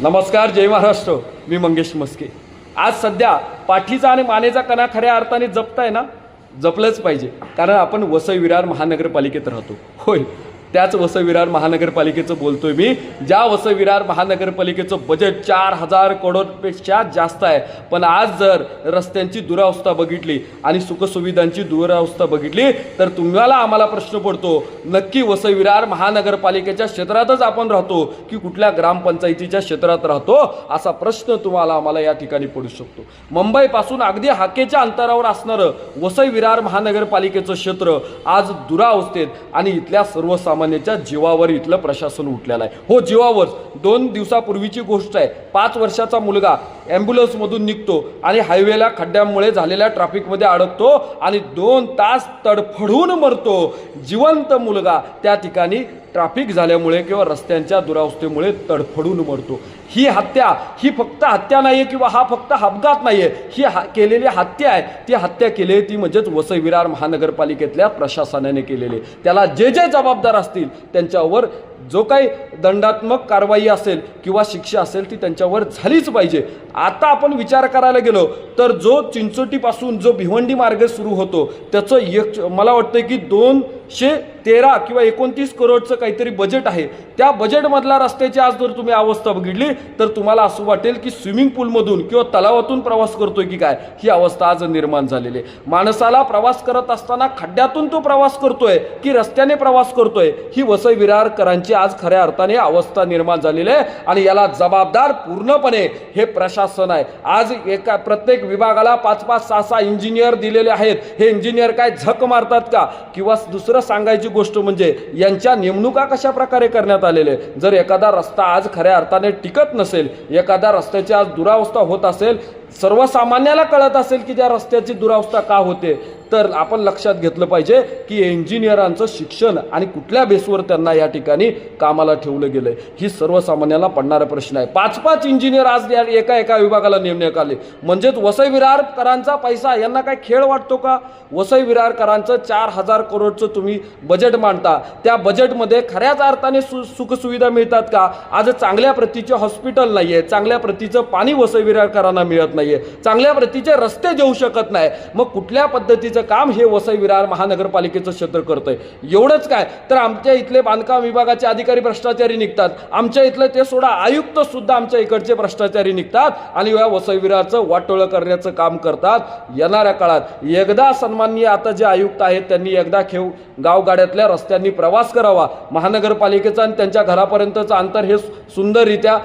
नमस्कार जय महाराष्ट्र. मी मंगेश मस्के. आज सध्या पाठीचा आणि मानेचा कणा खऱ्या अर्थाने जपताय ना जपलंच पाहिजे. कारण आपण वसई विरार महानगरपालिकेत राहतो. होय. त्याच वसविरार महानगरपालिकेचं बोलतोय मी. ज्या वसविरार महानगरपालिकेचं बजेट चार हजार करोडपेक्षा जास्त आहे. पण आज जर रस्त्यांची दुरावस्था बघितली आणि सुखसुविधांची दुरावस्था बघितली तर तुम्हाला आम्हाला प्रश्न पडतो नक्की वसविरार महानगरपालिकेच्या क्षेत्रातच आपण राहतो की कुठल्या ग्रामपंचायतीच्या क्षेत्रात राहतो? असा प्रश्न तुम्हाला आम्हाला या ठिकाणी पडू शकतो. मुंबईपासून अगदी हाकेच्या अंतरावर असणारं वसई विरार महानगरपालिकेचं क्षेत्र आज दुरावस्थेत आणि इथल्या सर्वसामान्य सर्वसामान्यांच्या जीवावर इथलं प्रशासन उठलेलं आहे. हो जीवावर. दोन दिवसापूर्वीची गोष्ट आहे. पाच वर्षाचा मुलगा ॲम्ब्युलन्समधून निघतो आणि हायवेला खड्ड्यामुळे झालेल्या ट्रॅफिकमध्ये अडकतो आणि दोन तास तडफडून मरतो. जिवंत मुलगा त्या ठिकाणी ट्रॅफिक झाल्यामुळे किंवा रस्त्यांच्या दुरावस्थेमुळे तडफडून मरतो. ही हत्या ही फक्त हत्या नाही आहे किंवा हा फक्त अपघात नाही आहे ही हा केलेली हत्या आहे. ती हत्या केली आहे ती म्हणजेच वसई विरार महानगरपालिकेतल्या प्रशासनाने केलेली त्याला जे जे जबाबदार असतील त्यांच्यावर जो काही दंडात्मक कारवाई असेल किंवा शिक्षा असेल ती त्यांच्यावर झालीच पाहिजे. आता आपण विचार करायला गेलो तर जो चिंचोटीपासून जो भिवंडी मार्ग सुरू होतो त्याचं एक मला वाटतं की दोनशे तेरा किंवा एकोणतीस करोडचं काहीतरी बजेट आहे. त्या बजेटमधल्या रस्त्याची आज जर तुम्ही अवस्था बघितली तर तुम्हाला असं वाटेल की स्विमिंग पूलमधून किंवा तलावातून प्रवास करतोय की काय ही अवस्था आज निर्माण झालेली आहे. माणसाला प्रवास करत असताना खड्ड्यातून तो प्रवास करतोय की रस्त्याने प्रवास करतोय ही वसई विरारकरांची आज खऱ्या अर्थाने अवस्था निर्माण झालेली आहे आणि याला जबाबदार पूर्णपणे हे प्रशासन आहे. आज एका प्रत्येक विभागाला पाच पाच सहा सहा इंजिनियर दिलेले आहेत. हे इंजिनियर काय झक मारतात का? किंवा दुसरं सांगायची गोष्ट म्हणजे यांच्या नेमणुका कशा प्रकारे करण्यात आलेल्या आहे जर एखादा रस्ता आज खऱ्या अर्थाने टिकत नसेल एखादा रस्त्याची आज दुरावस्था होत असेल सर्वसामान्याला कळत असेल की त्या रस्त्याची दुरावस्था का होते तर आपण लक्षात घेतलं पाहिजे की इंजिनियरांचं शिक्षण आणि कुठल्या बेसवर त्यांना या ठिकाणी कामाला ठेवलं गेलं आहे ही सर्वसामान्याला पडणारा प्रश्न आहे. पाच पाच इंजिनियर आज या एका एका विभागाला नेमण्यात आले. म्हणजेच वसई विरारकरांचा पैसा यांना काय खेळ वाटतो का? वसई विरारकरांचं चार हजार करोडचं तुम्ही बजेट मांडता. त्या बजेटमध्ये खऱ्याच अर्थाने सु सुखसुविधा मिळतात का? आज चांगल्या प्रतीचे हॉस्पिटल नाही आहे चांगल्या प्रतीचं पाणी वसई विरारकरांना मिळत नाहीये. चांगल्या प्रतीचे रस्ते देऊ शकत नाही. मग कुठल्या पद्धतीचं काम हे वसई विरार महानगरपालिकेचं क्षेत्र करतंय? एवढंच काय? तर आमच्या इथले बांधकाम विभागाचे अधिकारी भ्रष्टाचारी निघतात. आमच्या इथले ते सोडा आयुक्त सुद्धा आमच्या इकडचे भ्रष्टाचारी निघतात आणि या वसई विरारचं वाटोळं करण्याचं काम करतात. येणाऱ्या काळात एकदा सन्माननीय आता जे आयुक्त आहेत त्यांनी एकदा खेव गावगाड्यातल्या रस्त्यांनी प्रवास करावा. महानगरपालिकेचा आणि त्यांच्या घरापर्यंतचं अंतर हे सुंदररित्या